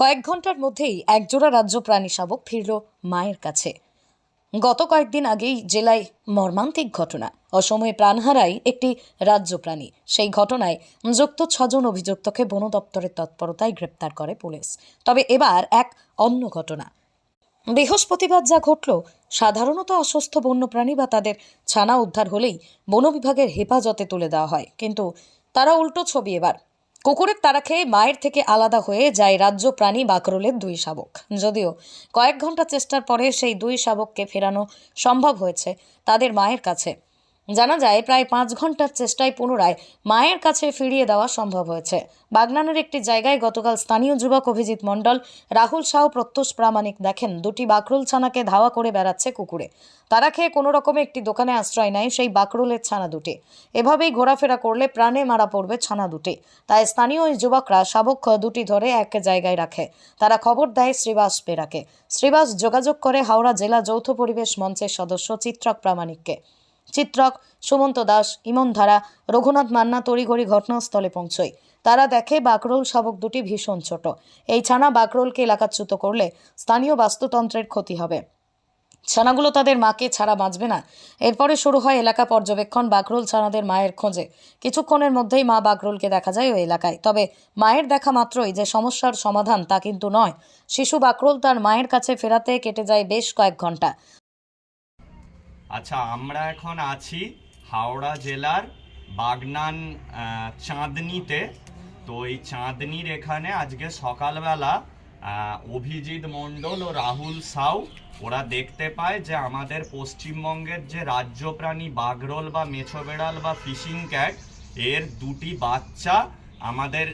কয়েক ঘণ্টার মধ্যেই একজোড়া রাজ্য প্রাণী শাবক ফিরল মায়ের কাছে। গত কয়েকদিন আগেই জেলায় মর্মান্তিক ঘটনা। অসময়ে প্রাণ হারায় একটি রাজ্য প্রাণী। সেই ঘটনায় যুক্ত ছজন অভিযুক্তকে বন দপ্তরের তৎপরতায় গ্রেপ্তার করে পুলিশ। তবে এবার এক অন্য ঘটনা। বৃহস্পতিবার যা ঘটল, সাধারণত অসুস্থ বন্যপ্রাণী বা তাদের ছানা উদ্ধার হলেই বন বিভাগের হেফাজতে তুলে দেওয়া হয়। কিন্তু তারা উল্টো ছবি এবার। কুকুরের তারা খেয়ে মায়ের থেকে আলাদা হয়ে যায় রাজ্য প্রাণী বাকরুলের দুই শাবক। যদিও কয়েক ঘণ্টা চেষ্টার পরে সেই দুই শাবককে ফেরানো সম্ভব হয়েছে তাদের মায়ের কাছে। জানা যায়, প্রায় পাঁচ ঘণ্টার চেষ্টায় পুনরায় মায়ের কাছে ফিরিয়ে দেওয়া সম্ভব হয়েছে। বাগনানের একটি জায়গায় গতকাল স্থানীয় যুবক অভিজিৎ মণ্ডল, রাহুল শাহ প্রত্যুষ প্রামাণিক দেখেন, দুটি বাকরুল ছানাকে ধাওয়া করে বেড়াচ্ছে কুকুরে। তারা খেয়ে কোনো রকমে একটি দোকানে আশ্রয় নেয়, সেই বাকরুলের ছানা দুটি। এভাবেই ঘোরাফেরা করলে প্রাণে মারা পড়বে ছানা দুটি। তাই স্থানীয় ওই যুবকরা শাবক দুটি ধরে এক জায়গায় রাখে। তারা খবর দেয় শ্রীবাস বেরাকে শ্রীবাস যোগাযোগ করে হাওড়া জেলা যৌথ পরিবেশ মঞ্চের সদস্য চিত্রক প্রামাণিককে। চিত্রক সুমন্ত দাস ইমন ধারা রঘুনাথ মান্না তড়িঘড়ি ঘটনাস্থলে পৌঁছয়। তারা দেখে বাকরোল শাবক দুটি ভীষণ ছোট। এই ছানা বাকরোলকে এলাকাচ্যুত করলে স্থানীয় বাস্তুতন্ত্রের ক্ষতি হবে। ছানাগুলো তাদের মাকে ছাড়া বাঁচবে না। এরপরে শুরু হয় এলাকা পর্যবেক্ষণ। বাকরোল ছানাদের মায়ের খোঁজে। কিছুক্ষণের মধ্যেই মা বাকরোলকে দেখা যায় ওই এলাকায়। তবে মায়ের দেখা মাত্রই যে সমস্যার সমাধান তা কিন্তু নয়। শিশু বাকরোল তার মায়ের কাছে ফেরাতে কেটে যায় বেশ কয়েক ঘণ্টা আচ্ছা আমরা এখন আছি হাওড়া জেলার বাগনান চাঁদনিতে। তো এই চাঁদনির এখানে আজকে সকালবেলা অভিজিৎ মণ্ডল ও রাহুল সাউ, ওরা দেখতে পায় যে আমাদের পশ্চিমবঙ্গের যে রাজ্য প্রাণী বাগরোল বা মেছো বেড়াল বা ফিশিং ক্যাট, এর দুটি বাচ্চা আমাদের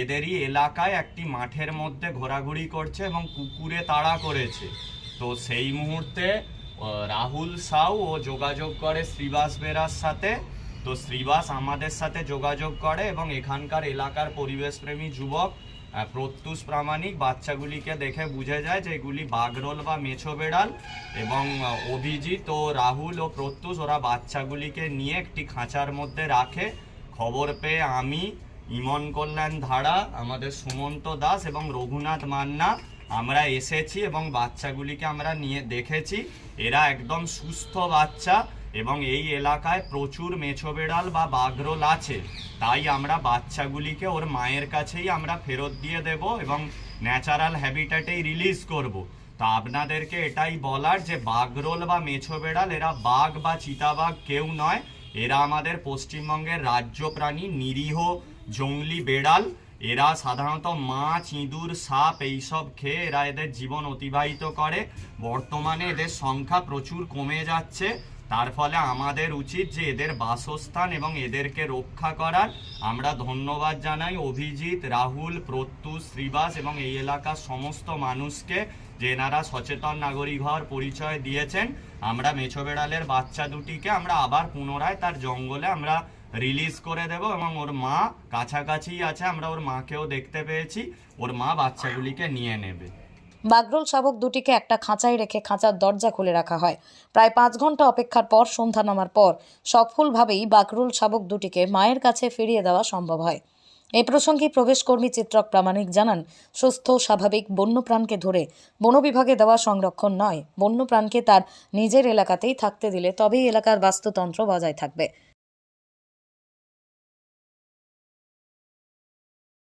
এদেরই এলাকায় একটি মাঠের মধ্যে ঘোরাঘুরি করছে এবং কুকুরে তাড়া করেছে। তো সেই মুহূর্তে রাহুল সাউ ও যোগাযোগ করে শ্রীবাস বেরার সাথে। তো শ্রীবাস আমাদের সাথে যোগাযোগ করে এবং এখানকার এলাকার পরিবেশপ্রেমী যুবক প্রত্যুষ প্রামাণিক বাচ্চাগুলিকে দেখে বুঝে যায় যে এগুলি বাগরোল বা মেছো বেড়াল এবং অভিজিৎ ও রাহুল ও প্রত্যুষ ওরা বাচ্চাগুলিকে নিয়ে একটি খাঁচার মধ্যে রাখে। খবর পেয়ে আমি, ইমন কল্যাণ ধারা, আমাদের সুমন্ত দাস এবং রঘুনাথ মান্না আমরা এসেছি এবং বাচ্চাগুলিকে আমরা নিয়ে দেখেছি। এরা একদম সুস্থ বাচ্চা এবং এই এলাকায় প্রচুর মেছো বেড়াল বা বাঘরোল আছে। তাই আমরা বাচ্চাগুলিকে ওর মায়ের কাছেই আমরা ফেরত দিয়ে দেব এবং ন্যাচারাল হ্যাবিটেটেই রিলিজ করব। তো আপনাদেরকে এটাই বলার যে বাঘরোল বা মেছো বেড়াল এরা বাঘ বা চিতাবাঘ কেউ নয়। এরা আমাদের পশ্চিমবঙ্গের রাজ্য প্রাণী, নিরীহ জংলি বেড়াল। এরা সাধারণত মাছ, ইঁদুর, সাপ এইসব খেয়ে এরা এদের জীবন অতিবাহিত করে। বর্তমানে এদের সংখ্যা প্রচুর কমে যাচ্ছে। তার ফলে আমাদের উচিত যে এদের বাসস্থান এবং এদেরকে রক্ষা করার। আমরা ধন্যবাদ জানাই অভিজিৎ, রাহুল প্রত্যুষ শ্রীবাস এবং এই এলাকার সমস্ত মানুষকে যে এনারা সচেতন নাগরিক হওয়ার পরিচয় দিয়েছেন। আমরা মেছো বেড়ালের বাচ্চা দুটিকে আমরা আবার পুনরায় তার জঙ্গলে আমরা রিলিজ করে দেব এবং ওর মা কাছাকাছি আছে, আমরা ওর মাকেও দেখতে পেয়েছি। ওর মা বাচ্চাগুলিকে নিয়ে নেবে। বাগরোল শাবক দুটিকে একটা খাঁচায় রেখে খাঁচার দরজা খুলে রাখা হয়। প্রায় পাঁচ ঘণ্টা অপেক্ষার পর সন্ধ্যা নামার পর সফলভাবেই বাগরোল শাবক দুটিকে মায়ের কাছে ফিরিয়ে দেওয়া সম্ভব হয়। এই প্রসঙ্গে প্রবেশকর্মী চিত্রক প্রামাণিক জানান, সুস্থ, স্বাভাবিক বন্যপ্রাণকে ধরে বন বিভাগে দেওয়া সংরক্ষণ নয়। বন্যপ্রাণকে তার নিজের এলাকাতেই থাকতে দিলে তবেই এলাকার বাস্তুতন্ত্র বজায় থাকবে।